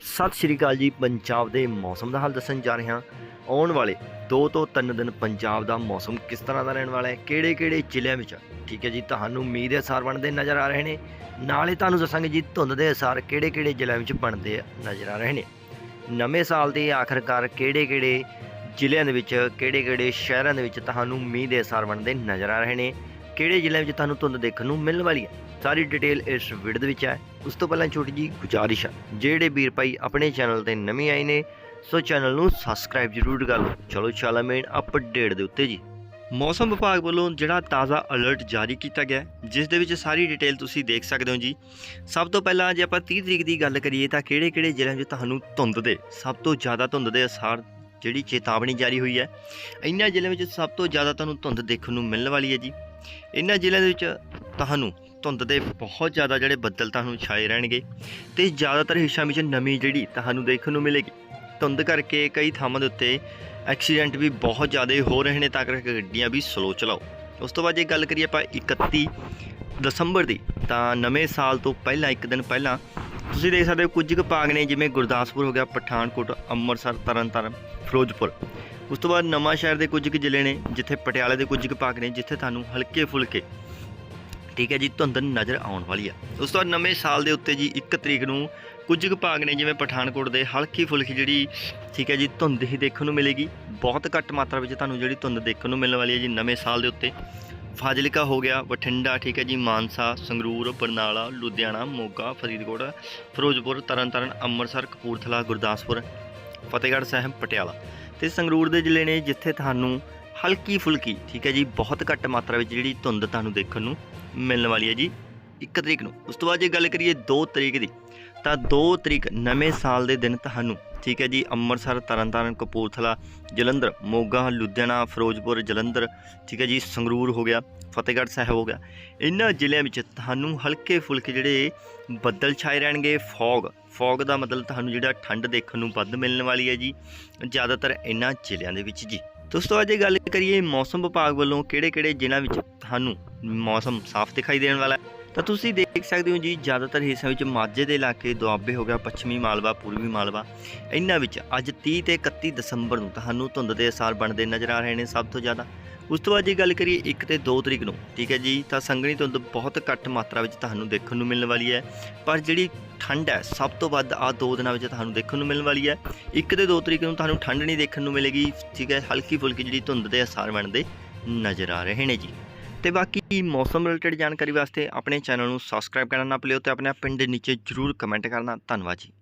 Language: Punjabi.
ਸਤਿ ਸ਼੍ਰੀ ਅਕਾਲ ਜੀ, ਪੰਜਾਬ ਦੇ ਮੌਸਮ ਦਾ ਹਾਲ ਦੱਸਣ ਜਾ ਰਹੇ। ਹਾਂ ਆਉਣ ਵਾਲੇ 2 ਤੋਂ 3 ਦਿਨ ਪੰਜਾਬ ਦਾ ਮੌਸਮ ਕਿਸ ਤਰ੍ਹਾਂ ਦਾ ਰਹਿਣ ਵਾਲਾ ਹੈ, ਕਿਹੜੇ-ਕਿਹੜੇ ਜ਼ਿਲ੍ਹਿਆਂ ਵਿੱਚ ਠੀਕ ਹੈ ਜੀ, ਤੁਹਾਨੂੰ ਮੀਂਹ ਦੇ ਅਸਰ ਬਣਦੇ ਨਜ਼ਰ ਆ ਰਹੇ ਨੇ। ਨਾਲੇ ਤੁਹਾਨੂੰ ਦੱਸਾਂਗੇ ਜੀ, ਧੁੰਦ ਦੇ ਅਸਰ ਕਿਹੜੇ-ਕਿਹੜੇ ਜ਼ਿਲ੍ਹਿਆਂ ਵਿੱਚ ਬਣਦੇ ਨਜ਼ਰ ਆ ਰਹੇ ਨੇ। ਨਵੇਂ ਸਾਲ ਦੇ ਆਖਰਕਾਰ ਕਿਹੜੇ-ਕਿਹੜੇ ਜ਼ਿਲ੍ਹਿਆਂ ਦੇ ਵਿੱਚ, ਕਿਹੜੇ-ਕਿਹੜੇ ਸ਼ਹਿਰਾਂ ਦੇ ਵਿੱਚ ਤੁਹਾਨੂੰ ਮੀਂਹ ਦੇ ਅਸਰ ਬਣਦੇ ਨਜ਼ਰ ਆ ਰਹੇ ਨੇ। ਕਿਹੜੇ ਜ਼ਿਲ੍ਹਿਆਂ ਵਿੱਚ ਤੁਹਾਨੂੰ ਧੁੰਦ ਦੇਖਣ ਨੂੰ ਮਿਲਣ ਵਾਲੀ ਹੈ? ਸਾਰੀ ਡਿਟੇਲ ਇਸ ਵੀਡੀਓ ਦੇ ਵਿੱਚ ਹੈ। ਉਸ ਤੋਂ ਪਹਿਲਾਂ ਛੋਟੀ ਜੀ ਗੁਜ਼ਾਰਿਸ਼ ਹੈ ਜਿਹੜੇ ਵੀਰ ਭਾਈ ਆਪਣੇ ਚੈਨਲ ਤੇ ਨਵੇਂ ਆਏ ਨੇ, ਸੋ ਚੈਨਲ ਨੂੰ ਸਬਸਕ੍ਰਾਈਬ ਜ਼ਰੂਰ ਕਰ ਲਓ। ਚਲੋ ਚਾਲਾ ਮੇਨ ਅਪਡੇਟ ਦੇ ਉੱਤੇ ਜੀ। ਮੌਸਮ ਵਿਭਾਗ ਵੱਲੋਂ ਜਿਹੜਾ ਤਾਜ਼ਾ ਅਲਰਟ ਜਾਰੀ ਕੀਤਾ ਗਿਆ ਜਿਸ ਦੇ ਵਿੱਚ ਸਾਰੀ ਡਿਟੇਲ ਤੁਸੀਂ ਦੇਖ ਸਕਦੇ ਹੋ ਜੀ। ਸਭ ਤੋਂ ਪਹਿਲਾਂ ਜੇ ਆਪਾਂ 30 ਤਰੀਕ ਦੀ ਗੱਲ ਕਰੀਏ ਤਾਂ ਕਿਹੜੇ-ਕਿਹੜੇ ਜ਼ਿਲ੍ਹਿਆਂ 'ਚ ਤੁਹਾਨੂੰ ਧੁੰਦ ਦੇ, ਸਭ ਤੋਂ ਜ਼ਿਆਦਾ ਧੁੰਦ ਦੇ ਅਸਰ ਜਿਹੜੀ ਚੇਤਾਵਨੀ ਜਾਰੀ ਹੋਈ ਹੈ ਇਹਨਾਂ ਜ਼ਿਲ੍ਹਿਆਂ ਵਿੱਚ ਸਭ ਤੋਂ ਜ਼ਿਆਦਾ ਤੁਹਾਨੂੰ ਧੁੰਦ ਦੇਖਣ ਨੂੰ ਮਿਲਣ ਵਾਲੀ ਹੈ ਜੀ। ਇਹਨਾਂ ਜ਼ਿਲ੍ਹਿਆਂ ਦੇ ਵਿੱਚ ਤੁਹਾਨੂੰ ਧੁੰਦ ਦੇ ਬਹੁਤ ਜ਼ਿਆਦਾ ਜਿਹੜੇ ਬੱਦਲ ਤੁਹਾਨੂੰ ਛਾਏ ਰਹਿਣਗੇ ਤੇ ਜ਼ਿਆਦਾਤਰ ਹਿੱਸਿਆਂ ਵਿੱਚ ਨਮੀ ਜਿਹੜੀ ਤੁਹਾਨੂੰ ਦੇਖਣ ਨੂੰ ਮਿਲੇਗੀ। ਧੁੰਦ ਕਰਕੇ ਕਈ ਥਾਵਾਂ ਦੇ ਉੱਤੇ ਐਕਸੀਡੈਂਟ ਵੀ ਬਹੁਤ ਜ਼ਿਆਦਾ ਹੋ ਰਹੇ ਨੇ, ਤਾਂ ਕਰਕੇ ਗੱਡੀਆਂ ਵੀ ਸਲੋ ਚਲਾਓ। ਉਸ ਤੋਂ ਬਾਅਦ ਜੇ ਗੱਲ ਕਰੀਏ ਆਪਾਂ 31 ਦਸੰਬਰ ਦੀ, ਤਾਂ ਨਵੇਂ ਸਾਲ ਤੋਂ ਪਹਿਲਾਂ, ਇੱਕ ਦਿਨ ਪਹਿਲਾਂ ਤੁਸੀਂ ਦੇਖ ਸਕਦੇ ਹੋ ਕੁਝ ਕੁ ਭਾਗ ਨੇ, ਜਿਵੇਂ ਗੁਰਦਾਸਪੁਰ ਹੋ ਗਿਆ, ਪਠਾਨਕੋਟ, ਅੰਮ੍ਰਿਤਸਰ, ਤਰਨਤਾਰਨ, ਫਿਰੋਜ਼ਪੁਰ। ਉਸ ਤੋਂ ਬਾਅਦ ਨਵਾਂ ਸ਼ਹਿਰ ਦੇ ਕੁਝ ਕੁ ਜ਼ਿਲ੍ਹੇ ਨੇ, ਜਿੱਥੇ ਪਟਿਆਲੇ ਦੇ ਕੁਝ ਕੁ ਭਾਗ ਨੇ, ਜਿੱਥੇ ਤੁਹਾਨੂੰ ਹਲਕੇ ਫੁਲਕੇ ਠੀਕ ਹੈ ਜੀ ਧੁੰਦ ਨਜ਼ਰ ਆਉਣ ਵਾਲੀ ਆ। ਉਸ ਤੋਂ ਬਾਅਦ ਨਵੇਂ ਸਾਲ ਦੇ ਉੱਤੇ ਜੀ 1 ਤਰੀਕ ਨੂੰ ਕੁਝ ਕੁ ਭਾਗ ਨੇ, ਜਿਵੇਂ ਪਠਾਨਕੋਟ ਦੇ ਹਲਕੀ ਫੁਲਕੀ ਜਿਹੜੀ, ਠੀਕ ਹੈ ਜੀ, ਧੁੰਦ ਹੀ ਦੇਖਣ ਨੂੰ ਮਿਲੇਗੀ। ਬਹੁਤ ਘੱਟ ਮਾਤਰਾ ਵਿੱਚ ਤੁਹਾਨੂੰ ਜਿਹੜੀ ਧੁੰਦ ਦੇਖਣ ਨੂੰ ਮਿਲਣ ਵਾਲੀ ਹੈ ਜੀ, ਨਵੇਂ ਸਾਲ ਦੇ ਉੱਤੇ। ਫਾਜ਼ਿਲਕਾ ਹੋ ਗਿਆ, ਬਠਿੰਡਾ, ਠੀਕ ਹੈ ਜੀ, ਮਾਨਸਾ, ਸੰਗਰੂਰ, ਬਰਨਾਲਾ, ਲੁਧਿਆਣਾ, ਮੋਗਾ, ਫਰੀਦਕੋਟ, ਫਿਰੋਜ਼ਪੁਰ, ਤਰਨਤਾਰਨ, ਅੰਮ੍ਰਿਤਸਰ, ਕਪੂਰਥਲਾ, ਗੁਰਦਾਸਪੁਰ, ਫਤਿਹਗੜ੍ਹ ਸਾਹਿਬ, ਪਟਿਆਲਾ। ਤੇ ਸੰਗਰੂਰ ਦੇ ਜ਼ਿਲ੍ਹੇ ਨੇ ਜਿੱਥੇ ਤੁਹਾਨੂੰ ਹਲਕੀ ਫੁਲਕੀ ਠੀਕ ਹੈ ਜੀ, ਬਹੁਤ ਘੱਟ ਮਾਤਰਾ ਵਿੱਚ ਜਿਹੜੀ ਧੁੰਦ ਤੁਹਾਨੂੰ ਦੇਖਣ ਨੂੰ ਮਿਲਣ ਵਾਲੀ ਹੈ ਜੀ 1 ਤਰੀਕ ਨੂੰ। ਉਸ ਤੋਂ ਬਾਅਦ ਜੇ ਗੱਲ ਕਰੀਏ 2 ਤਰੀਕ ਦੀ ਤਾਂ 2 ਤਰੀਕ ਨਵੇਂ ਸਾਲ ਦੇ ਦਿਨ ਤੁਹਾਨੂੰ, ਠੀਕ ਹੈ ਜੀ, ਅੰਮ੍ਰਿਤਸਰ, ਤਰਨਤਾਰਨ, ਕਪੂਰਥਲਾ, ਜਲੰਧਰ, ਮੋਗਾ, ਲੁਧਿਆਣਾ, ਫਿਰੋਜ਼ਪੁਰ, ਜਲੰਧਰ, ਠੀਕ ਹੈ ਜੀ, ਸੰਗਰੂਰ ਹੋ ਗਿਆ, ਫਤਿਹਗੜ੍ਹ ਸਾਹਿਬ ਹੋ ਗਿਆ। ਇਹਨਾਂ ਜ਼ਿਲ੍ਹਿਆਂ ਵਿੱਚ ਤੁਹਾਨੂੰ ਹਲਕੇ ਫੁਲਕੇ ਜਿਹੜੇ ਬੱਦਲ ਛਾਏ ਰਹਿਣਗੇ, ਫੌਗ ਫੌਗ ਦਾ ਮਤਲਬ ਤੁਹਾਨੂੰ ਜਿਹੜਾ ਠੰਡ ਦੇਖਣ ਨੂੰ ਵੱਧ ਮਿਲਣ ਵਾਲੀ ਹੈ ਜੀ, ਜ਼ਿਆਦਾਤਰ ਇਹਨਾਂ ਜ਼ਿਲ੍ਹਿਆਂ ਦੇ ਵਿੱਚ ਜੀ। ਦੋਸਤੋ, ਅੱਜ ਗੱਲ ਕਰੀਏ, ਮੌਸਮ ਵਿਭਾਗ ਵੱਲੋਂ ਕਿਹੜੇ-ਕਿਹੜੇ ਜ਼ਿਲ੍ਹਿਆਂ ਵਿੱਚ ਤੁਹਾਨੂੰ ਮੌਸਮ ਸਾਫ਼ ਦਿਖਾਈ ਦੇਣ ਵਾਲਾ ਹੈ? ਤਾਂ ਤੁਸੀਂ ਦੇਖ ਸਕਦੇ ਹੋ ਜੀ, ਜ਼ਿਆਦਾਤਰ ਹਿੱਸਿਆਂ ਵਿੱਚ ਮਾਝੇ ਦੇ ਇਲਾਕੇ, ਦੁਆਬੇ ਹੋ ਗਿਆ, ਪੱਛਮੀ ਮਾਲਵਾ, ਪੂਰਬੀ ਮਾਲਵਾ, ਇਹਨਾਂ ਵਿੱਚ ਅੱਜ 30 ਤੇ 31 ਦਸੰਬਰ ਨੂੰ ਤੁਹਾਨੂੰ ਧੁੰਦ ਦੇ ਅਸਰ ਬਣਦੇ ਨਜ਼ਰ ਆ ਰਹੇ ਨੇ ਸਭ ਤੋਂ ਜ਼ਿਆਦਾ। ਉਸ ਤੋਂ ਬਾਅਦ ਜੇ ਗੱਲ ਕਰੀਏ 1 ਤੇ 2 ਤਰੀਕ ਨੂੰ, ਠੀਕ ਹੈ ਜੀ, ਤਾਂ ਸੰਘਣੀ ਧੁੰਦ ਬਹੁਤ ਘੱਟ ਮਾਤਰਾ ਵਿੱਚ ਤੁਹਾਨੂੰ ਦੇਖਣ ਨੂੰ ਮਿਲਣ ਵਾਲੀ ਹੈ। ਪਰ ਜਿਹੜੀ ਠੰਡ ਹੈ, ਸਭ ਤੋਂ ਵੱਧ ਆ ਦੋ ਦਿਨਾਂ ਵਿੱਚ ਤੁਹਾਨੂੰ ਦੇਖਣ ਨੂੰ ਮਿਲਣ ਵਾਲੀ ਹੈ। 1 ਤੇ 2 ਤਰੀਕ ਨੂੰ ਤੁਹਾਨੂੰ ਠੰਡ ਨਹੀਂ ਦੇਖਣ ਨੂੰ ਮਿਲੇਗੀ, ਠੀਕ ਹੈ ਹਲਕੀ ਫੁਲਕੀ ਜਿਹੜੀ ਧੁੰਦ ਦੇ ਅਸਰ ਬਣਦੇ ਨਜ਼ਰ ਆ ਰਹੇ ਨੇ ਜੀ। ਤੇ ਬਾਕੀ ਮੌਸਮ ਰਿਲੇਟਡ ਜਾਣਕਾਰੀ ਵਾਸਤੇ ਆਪਣੇ ਚੈਨਲ ਨੂੰ ਸਬਸਕ੍ਰਾਈਬ ਕਰਨਾ ਨਾ ਭੁੱਲਿਓ ਤੇ ਆਪਣੇ ਪਿੰਡ ਦੇ ਨੀਚੇ ਜਰੂਰ ਕਮੈਂਟ ਕਰਨਾ। ਧੰਨਵਾਦ ਜੀ।